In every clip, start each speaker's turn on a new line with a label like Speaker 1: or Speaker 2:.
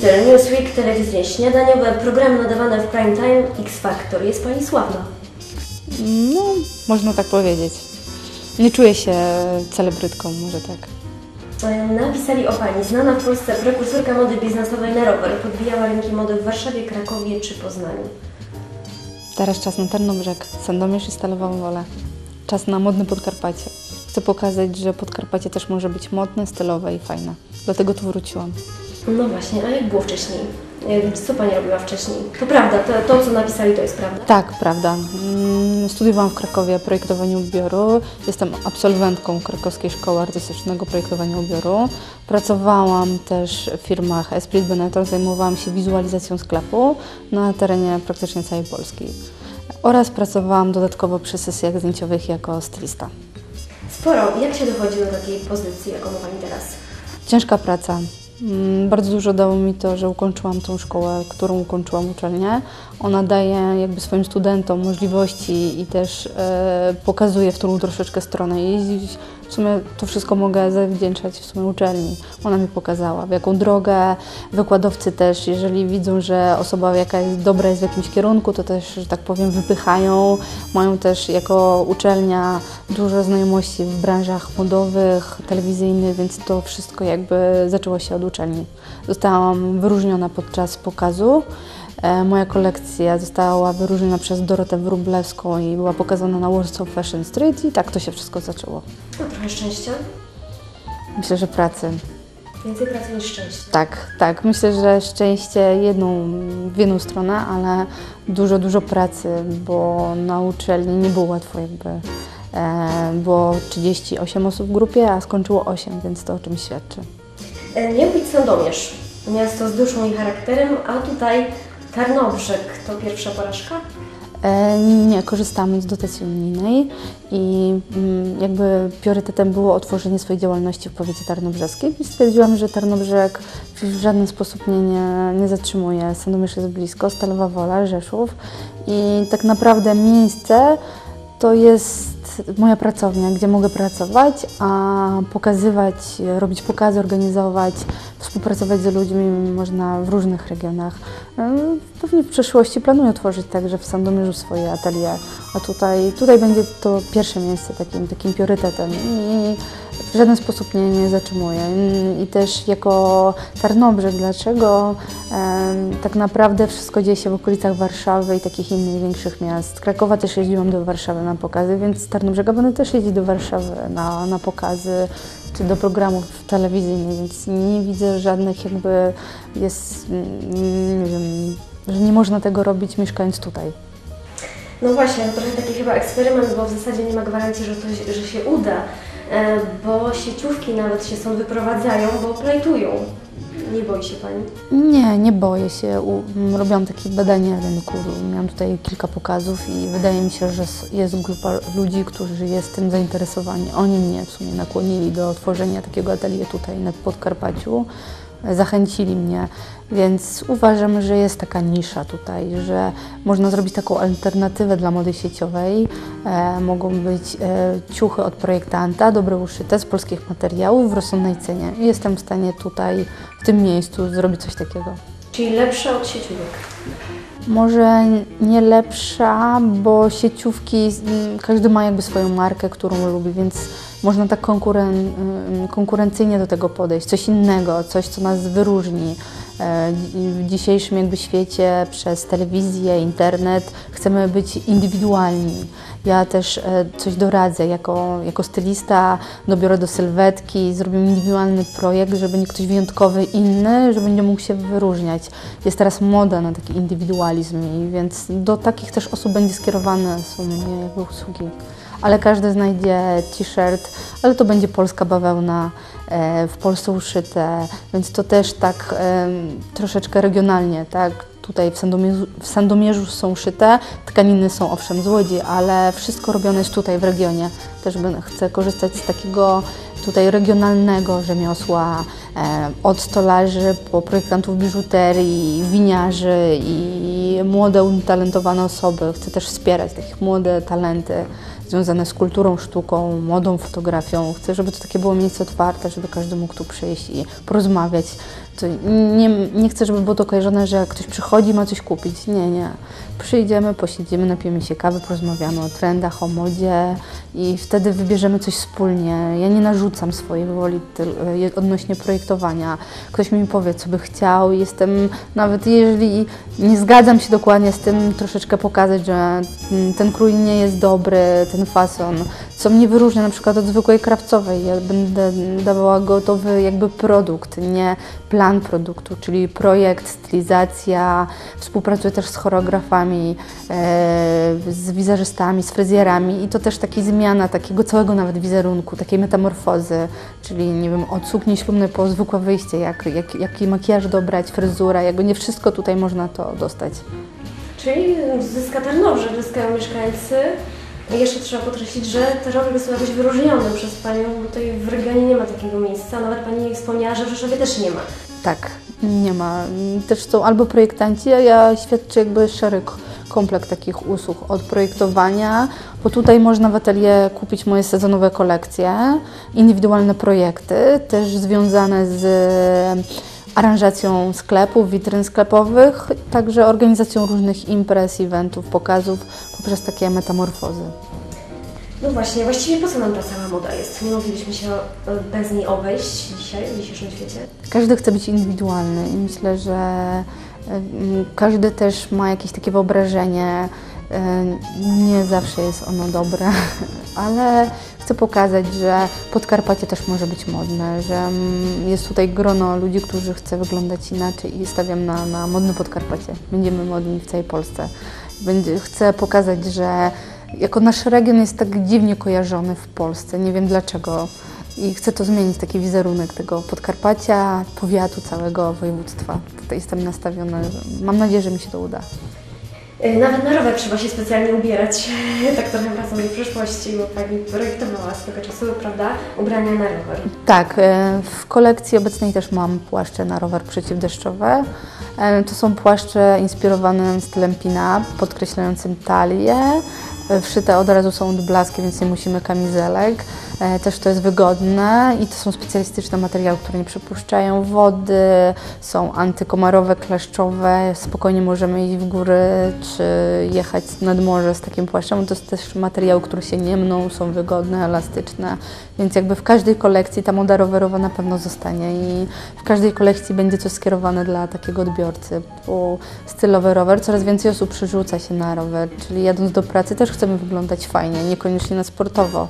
Speaker 1: styl, Newsweek, telewizje śniadaniowe, programy nadawane w prime time, X Factor. Jest Pani sławna.
Speaker 2: No, można tak powiedzieć. Nie czuję się celebrytką, może tak.
Speaker 1: Napisali o Pani, znana w Polsce prekursorka mody biznesowej na rower, podbijała rynki mody w Warszawie, Krakowie czy Poznaniu.
Speaker 2: Teraz czas na Tarnobrzeg, Sandomierz i Stalową Wolę. Czas na modne Podkarpacie. Chcę pokazać, że Podkarpacie też może być modne, stylowe i fajne. Dlatego tu wróciłam.
Speaker 1: No właśnie, a jak było wcześniej? Co Pani robiła wcześniej? To prawda, to, to co napisali to jest prawda.
Speaker 2: Tak, prawda. Mm, Studiowałam w Krakowie projektowanie ubioru. Jestem absolwentką Krakowskiej Szkoły Artystycznego Projektowania Ubioru. Pracowałam też w firmach Esprit Benetton, zajmowałam się wizualizacją sklepu na terenie praktycznie całej Polski. Oraz pracowałam dodatkowo przy sesjach zdjęciowych jako stylista.
Speaker 1: Sporo. Jak się dochodzi do takiej pozycji, jaką ma Pani teraz?
Speaker 2: Ciężka praca. Mm, Bardzo dużo dało mi to, że ukończyłam tą szkołę, którą ukończyłam uczelnię. Ona daje jakby swoim studentom możliwości i też e, pokazuje w którą troszeczkę stronę jeździć. W sumie to wszystko mogę zawdzięczać w sumie uczelni. Ona mi pokazała, w jaką drogę. Wykładowcy też, jeżeli widzą, że osoba jaka jest dobra jest w jakimś kierunku, to też, że tak powiem, wypychają. Mają też jako uczelnia dużo znajomości w branżach modowych, telewizyjnych, więc to wszystko jakby zaczęło się od uczelni. Zostałam wyróżniona podczas pokazu. E, Moja kolekcja została wyróżniona przez Dorotę Wróblewską i była pokazana na Warsaw Fashion Street i tak to się wszystko zaczęło.
Speaker 1: No trochę szczęścia.
Speaker 2: Myślę, że pracy.
Speaker 1: Więcej pracy niż szczęścia.
Speaker 2: Tak, tak. Myślę, że szczęście jedną, w jedną stronę, ale dużo, dużo pracy, bo na uczelni nie było łatwo jakby. E, było 38 osób w grupie, a skończyło 8, więc to o czymś świadczy.
Speaker 1: E, Miał być Sandomierz, miasto z duszą i charakterem, a tutaj Tarnobrzeg to pierwsza porażka?
Speaker 2: E, Nie, korzystamy z dotacji unijnej i mm, jakby priorytetem było otworzenie swojej działalności w powiecie tarnobrzeskiej i stwierdziłam, że Tarnobrzeg w żaden sposób mnie nie, nie zatrzymuje. Sandomierz jest blisko, Stalowa Wola, Rzeszów i tak naprawdę miejsce to jest moja pracownia, gdzie mogę pracować, a pokazywać, robić pokazy, organizować, współpracować z ludźmi można w różnych regionach. Ym, Pewnie w przyszłości planuję otworzyć także w Sandomierzu swoje atelier, a tutaj, tutaj będzie to pierwsze miejsce takim, takim priorytetem i w żaden sposób mnie nie zatrzymuje. I też jako Tarnobrzeg, dlaczego em, tak naprawdę wszystko dzieje się w okolicach Warszawy i takich innych większych miast. Krakowa też jeździłam do Warszawy na pokazy, więc z Tarnobrzega będę też jeździć do Warszawy na, na pokazy czy do programów telewizyjnych, więc nie widzę żadnych jakby jest, mm, nie wiem, że nie można tego robić mieszkając tutaj.
Speaker 1: No właśnie, to trochę taki chyba eksperyment, bo w zasadzie nie ma gwarancji, że, to, że się uda, e, bo sieciówki nawet się stąd wyprowadzają, bo plajtują. Nie boi się Pani?
Speaker 2: Nie, nie boję się. Robiłam takie badania rynku. Miałam tutaj kilka pokazów i wydaje mi się, że jest grupa ludzi, którzy jest tym zainteresowani. Oni mnie w sumie nakłonili do otworzenia takiego atelier tutaj na Podkarpaciu. Zachęcili mnie, więc uważam, że jest taka nisza tutaj, że można zrobić taką alternatywę dla mody sieciowej. E, mogą być e, ciuchy od projektanta, dobre uszyte z polskich materiałów w rozsądnej cenie. Jestem w stanie tutaj, w tym miejscu zrobić coś takiego.
Speaker 1: Czyli lepsze od sieciówek.
Speaker 2: Może nie lepsza, bo sieciówki, każdy ma jakby swoją markę, którą lubi, więc można tak konkuren, konkurencyjnie do tego podejść. Coś innego, coś, co nas wyróżni. E, W dzisiejszym jakby świecie przez telewizję, internet chcemy być indywidualni. Ja też e, coś doradzę jako, jako stylista, dobiorę do sylwetki, zrobimy indywidualny projekt, żeby nie ktoś wyjątkowy, inny, żeby nie mógł się wyróżniać. Jest teraz moda na taki indywidualizm, więc do takich też osób będzie skierowane są moje usługi. Ale każdy znajdzie t-shirt, ale to będzie polska bawełna, e, w Polsce uszyte, więc to też tak troszeczkę regionalnie, tak? Tutaj w Sandomierzu, w Sandomierzu są szyte, tkaniny są owszem z Łodzi, ale wszystko robione jest tutaj w regionie. Też chcę korzystać z takiego tutaj regionalnego rzemiosła, e, od stolarzy po projektantów biżuterii, winiarzy i młode, utalentowane osoby. Chcę też wspierać takie młode talenty związane z kulturą, sztuką, modą, fotografią. Chcę, żeby to takie było miejsce otwarte, żeby każdy mógł tu przyjść i porozmawiać. Nie, nie chcę, żeby było to kojarzone, że ktoś przychodzi ma coś kupić. Nie, nie. Przyjdziemy, posiedzimy, napijemy się kawy, porozmawiamy o trendach, o modzie i wtedy wybierzemy coś wspólnie. Ja nie narzucam swojej woli odnośnie projektowania. Ktoś mi powie, co by chciał. Jestem, nawet jeżeli nie zgadzam się dokładnie z tym, troszeczkę pokazać, że ten krój nie jest dobry, ten fason, co mnie wyróżnia na przykład od zwykłej krawcowej. Ja będę dawała gotowy jakby produkt, nie plan produktu, czyli projekt, stylizacja. Współpracuję też z choreografami, e, z wizerzystami, z fryzjerami i to też taka zmiana takiego całego nawet wizerunku, takiej metamorfozy, czyli nie wiem, od sukni ślubnej po zwykłe wyjście, jak, jak, jaki makijaż dobrać, fryzura, jakby nie wszystko tutaj można to dostać.
Speaker 1: Czyli zyska Tarnobrzeg, zyskają mieszkańcy. Jeszcze trzeba podkreślić, że Tarnobrzeg jest jakoś wyróżniony przez Panią, bo tutaj w regionie nie ma takiego miejsca. Nawet Pani wspomniała, że w Rzeszowie też nie ma.
Speaker 2: Tak, nie ma. Też są albo projektanci, a ja świadczę jakby szereg komplekt takich usług od projektowania, bo tutaj można w atelier kupić moje sezonowe kolekcje, indywidualne projekty, też związane z aranżacją sklepów, witryn sklepowych, także organizacją różnych imprez, eventów, pokazów poprzez takie metamorfozy.
Speaker 1: No właśnie, właściwie po co nam ta cała moda jest? Nie moglibyśmy się e, bez niej obejść dzisiaj, w dzisiejszym świecie.
Speaker 2: Każdy chce być indywidualny i myślę, że mm, każdy też ma jakieś takie wyobrażenie. e, Nie zawsze jest ono dobre, ale chcę pokazać, że Podkarpacie też może być modne, że jest tutaj grono ludzi, którzy chce wyglądać inaczej i stawiam na, na modne Podkarpacie. Będziemy modni w całej Polsce. Będzie, chcę pokazać, że jako nasz region jest tak dziwnie kojarzony w Polsce. Nie wiem dlaczego. I chcę to zmienić, taki wizerunek tego Podkarpacia, powiatu, całego województwa. Tutaj jestem nastawiona. Mam nadzieję, że mi się to uda.
Speaker 1: E, Nawet na rower trzeba się specjalnie ubierać. tak trochę wracam do przeszłości, bo Pani projektowała swego czasu, prawda, ubrania na rower.
Speaker 2: Tak, e, w kolekcji obecnej też mam płaszcze na rower przeciwdeszczowe. E, To są płaszcze inspirowane stylem pin-up, podkreślającym talię. E, Wszyte od razu są odblaski, więc nie musimy kamizelek. E, Też to jest wygodne i to są specjalistyczne materiały, które nie przepuszczają wody, są antykomarowe, kleszczowe. Spokojnie możemy iść w góry czy jechać nad morze z takim płaszczem. To jest też materiały, które się nie mną, są wygodne, elastyczne, więc jakby w każdej kolekcji ta moda rowerowa na pewno zostanie i w każdej kolekcji będzie coś skierowane dla takiego odbiorcy. Bo stylowy rower, coraz więcej osób przerzuca się na rower, czyli jadąc do pracy też chcemy wyglądać fajnie, niekoniecznie na sportowo.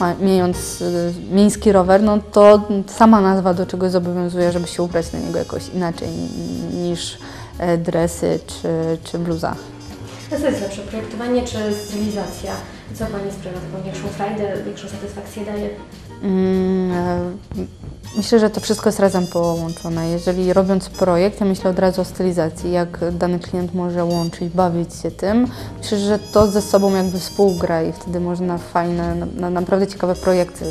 Speaker 2: Ma- Mając y, miejski rower, no to sama nazwa do czegoś zobowiązuje, żeby się ubrać na niego jakoś inaczej ni- niż e, dresy czy, czy bluza.
Speaker 1: Co jest lepsze, projektowanie czy stylizacja? Co Pani sprawia taką większą frajdę, większą satysfakcję daje?
Speaker 2: Mm, e, Myślę, że to wszystko jest razem połączone. Jeżeli robiąc projekt, ja myślę od razu o stylizacji, jak dany klient może łączyć, bawić się tym. Myślę, że to ze sobą jakby współgra i wtedy można fajne, na, na, naprawdę ciekawe projekty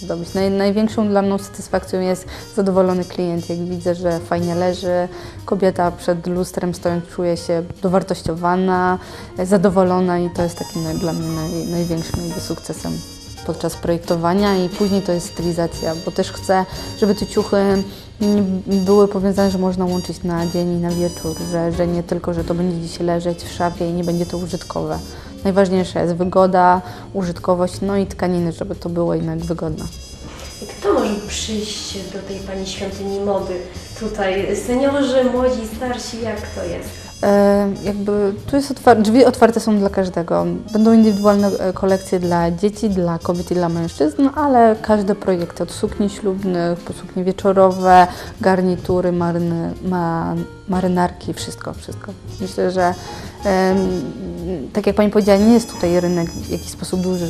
Speaker 2: zdobyć. Naj, największą dla mnie satysfakcją jest zadowolony klient, jak widzę, że fajnie leży, kobieta przed lustrem stojąc czuje się dowartościowana, zadowolona i to jest takim naj- dla mnie naj, największym jakby sukcesem podczas projektowania i później to jest stylizacja, bo też chcę, żeby te ciuchy były powiązane, że można łączyć na dzień i na wieczór, że, że nie tylko, że to będzie dziś leżeć w szafie i nie będzie to użytkowe. Najważniejsza jest wygoda, użytkowość, no i tkaniny, żeby to było jednak wygodne.
Speaker 1: I kto może przyjść do tej Pani świątyni mody? Tutaj seniorzy, młodzi, starsi, jak to jest?
Speaker 2: E, jakby tu jest otwar- drzwi otwarte są dla każdego. Będą indywidualne e, kolekcje dla dzieci, dla kobiet i dla mężczyzn, ale każde projekty od sukni ślubnych, po suknie wieczorowe, garnitury, maryny, ma, marynarki, wszystko, wszystko. Myślę, że tak jak Pani powiedziała, nie jest tutaj rynek w jakiś sposób duży,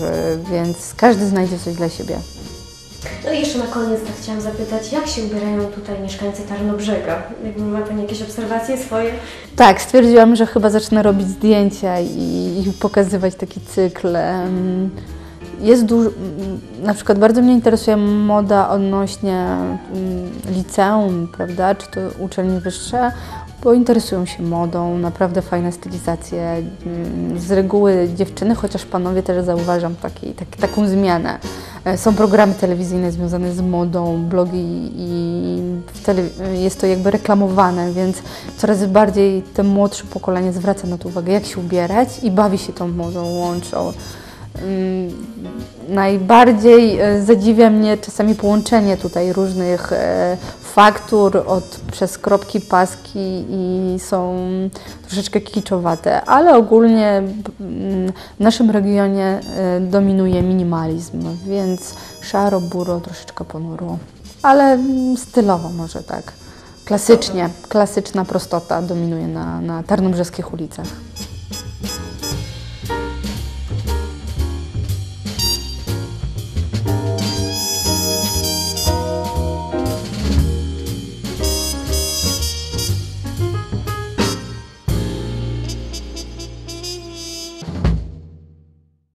Speaker 2: więc każdy znajdzie coś dla siebie.
Speaker 1: No i jeszcze na koniec tak chciałam zapytać, jak się ubierają tutaj mieszkańcy Tarnobrzega? Jakby ma Pani jakieś obserwacje swoje?
Speaker 2: Tak, stwierdziłam, że chyba zacznę robić zdjęcia i, i pokazywać taki cykl. Jest dużo, na przykład bardzo mnie interesuje moda odnośnie mm, liceum, prawda, czy to uczelnie wyższe. bo interesują się modą, naprawdę fajne stylizacje. Mm, Z reguły dziewczyny, chociaż panowie też zauważam taki, taki, taką zmianę. E, Są programy telewizyjne związane z modą, blogi i jest to jakby reklamowane, więc coraz bardziej te młodsze pokolenie zwraca na to uwagę, jak się ubierać i bawi się tą modą, łączą. Najbardziej e, zadziwia mnie czasami połączenie tutaj różnych e, faktur od, przez kropki, paski i są troszeczkę kiczowate, ale ogólnie mm, w naszym regionie e, dominuje minimalizm, więc szaro, buro, troszeczkę ponuro, ale mm, stylowo może tak. Klasycznie, klasyczna prostota dominuje na, na tarnobrzeskich ulicach.